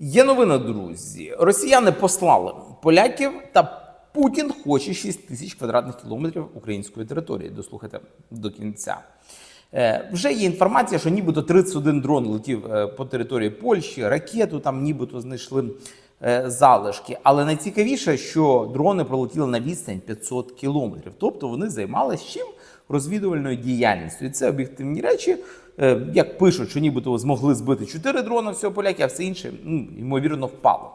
Є новина, друзі. Росіяни послали поляків та Путін хоче 6 тисяч квадратних кілометрів української території. Дослухайте до кінця. Е, вже є інформація, що нібито 31 дрон летів е, по території Польщі, ракету там нібито знайшли е, залишки. Але найцікавіше, що дрони пролетіли на відстань 500 кілометрів. Тобто вони займалися чим? Розвідувальною діяльністю. І це об'єктивні речі. Е, Як пишуть, що нібито змогли збити 4 дрони всього поляки, а все інше, ну, ймовірно, впало.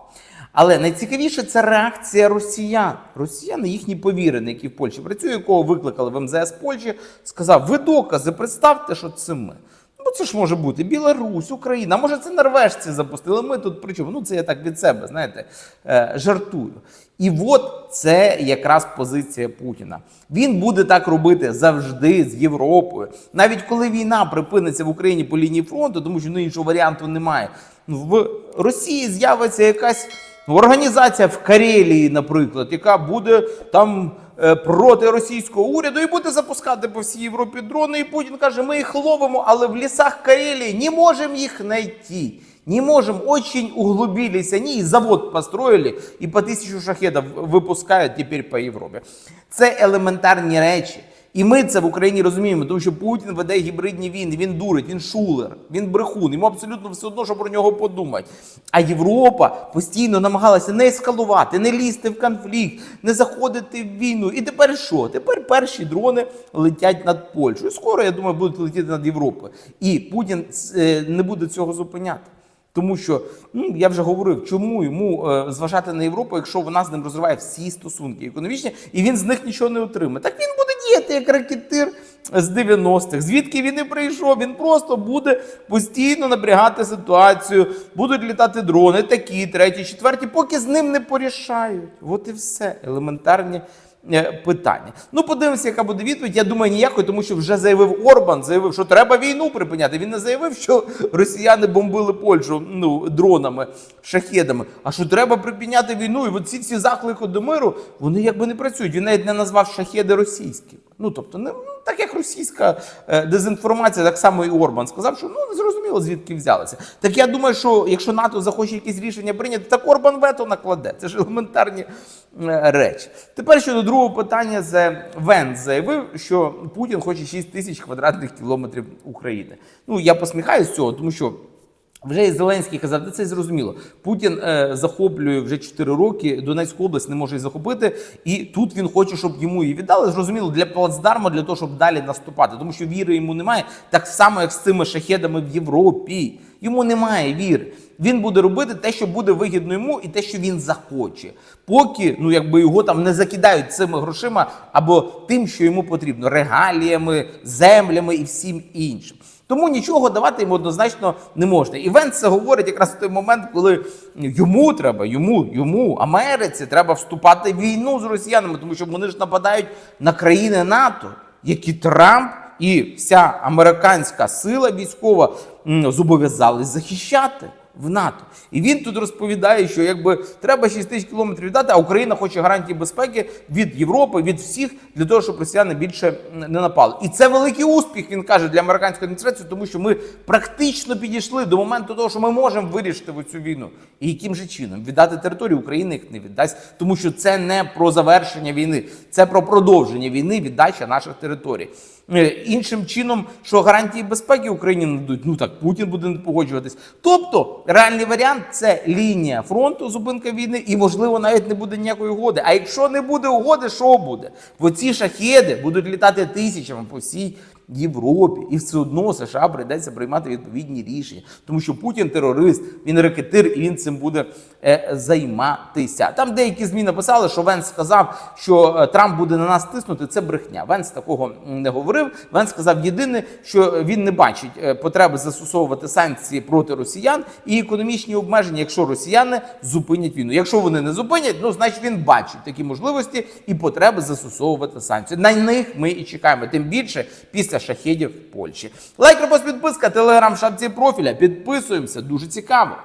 Але найцікавіше це реакція росіян. Росіяни, їхні повірені, які в Польщі працюють, якого викликали в МЗС Польщі, сказав: ви докази, представте, що це ми. Ну, це ж може бути Білорусь, Україна, може це норвежці запустили. Ми тут при чому? Ну, це я так від себе, знаєте, е, жартую. І от це якраз позиція Путіна. Він буде так робити завжди з Європою. Навіть коли війна припиниться в Україні по лінії фронту, тому що ну, іншого варіанту немає. В Росії з'явиться якась організація в Карелії, наприклад, яка буде там проти російського уряду і буде запускати по всій Європі дрони. І Путін каже: ми їх ловимо, але в лісах Карелії не можемо їх знайти. Не можем, очень углубились они, и завод построили, і по тисячу шахедів випускають тепер по Європі. Це елементарні речі. І ми це в Україні розуміємо, тому що Путін веде гібридні війни, він дурить, він шулер, він брехун. Йому абсолютно все одно, що про нього подумати. А Європа постійно намагалася не ескалувати, не лізти в конфлікт, не заходити в війну. І тепер що? Тепер перші дрони летять над Польщею. Скоро, я думаю, будуть летіти над Європою. І Путін е, не буде цього зупиняти. Тому що ну я вже говорив, чому йому е, зважати на Європу, якщо вона з ним розриває всі стосунки економічні, і він з них нічого не отримає. Так він буде діяти як ракетир з 90-х. Звідки він і прийшов? Він просто буде постійно напрягати ситуацію, будуть літати дрони, такі, треті, четверті, поки з ним не порішають. От і все елементарні. Е, Питання. Ну, подивимося, яка буде відповідь. Я думаю, ніякої, тому що вже заявив Орбан, заявив, що треба війну припиняти. Він не заявив, що росіяни бомбили Польщу ну, дронами, шахедами. А що треба припиняти війну? І от ці всі заклики до миру, вони якби не працюють. Він навіть не назвав шахеди російськими. Ну тобто, не ну, так як російська е, дезінформація, так само і Орбан сказав, що ну не зрозуміло звідки взялися. Так я думаю, що якщо НАТО захоче якісь рішення прийняти, так Орбан вето накладе. Це ж елементарні е, речі. Тепер щодо другого питання, це Вен заявив, що Путін хоче 6 тисяч квадратних кілометрів України. Ну я посміхаюсь з цього, тому що. Вже і Зеленський казав, де це зрозуміло. Путін е, захоплює вже 4 роки, Донецьку область не може захопити, і тут він хоче, щоб йому її віддали. Зрозуміло, для плацдарму, для того, щоб далі наступати, тому що віри йому немає, так само, як з цими шахедами в Європі. Йому немає віри. Він буде робити те, що буде вигідно йому, і те, що він захоче, поки ну якби його там не закидають цими грошима або тим, що йому потрібно, регаліями, землями і всім іншим. Тому нічого давати йому однозначно не можна. І Венс це говорить якраз в той момент, коли йому треба, йому, йому, Америці, треба вступати в війну з росіянами, тому що вони ж нападають на країни НАТО, які Трамп і вся американська сила військова зобов'язались захищати. В НАТО. І він тут розповідає, що якби треба 6 тисяч кілометрів віддати, а Україна хоче гарантії безпеки від Європи, від всіх, для того, щоб росіяни більше не напали. І це великий успіх, він каже, для американської адміністрації, тому що ми практично підійшли до моменту того, що ми можемо вирішити цю війну. І яким же чином віддати територію України їх не віддасть, тому що це не про завершення війни, це про продовження війни, віддача наших територій. Е, Іншим чином, що гарантії безпеки Україні не дадуть, ну так Путін буде не погоджуватись. Тобто реальний варіант це лінія фронту, зупинка війни, і можливо навіть не буде ніякої угоди. А якщо не буде угоди, що буде? Бо ці шахеди будуть літати тисячами по всій Європі, і все одно США прийдеться приймати відповідні рішення, тому що Путін терорист, він ракетир, і він цим буде е, займатися. Там деякі змі написали, що Венс сказав, що е, Трамп буде на нас тиснути. Це брехня. Венс такого не говорив. Венс сказав єдине, що він не бачить е, потреби застосовувати санкції проти росіян і економічні обмеження, якщо росіяни зупинять війну. Якщо вони не зупинять, ну значить він бачить такі можливості і потреби застосовувати санкції. На них ми і чекаємо. Тим більше після шахедів в Польщі. Лайк, репост, підписка, телеграм, шапці профіля. Підписуємося. Дуже цікаво.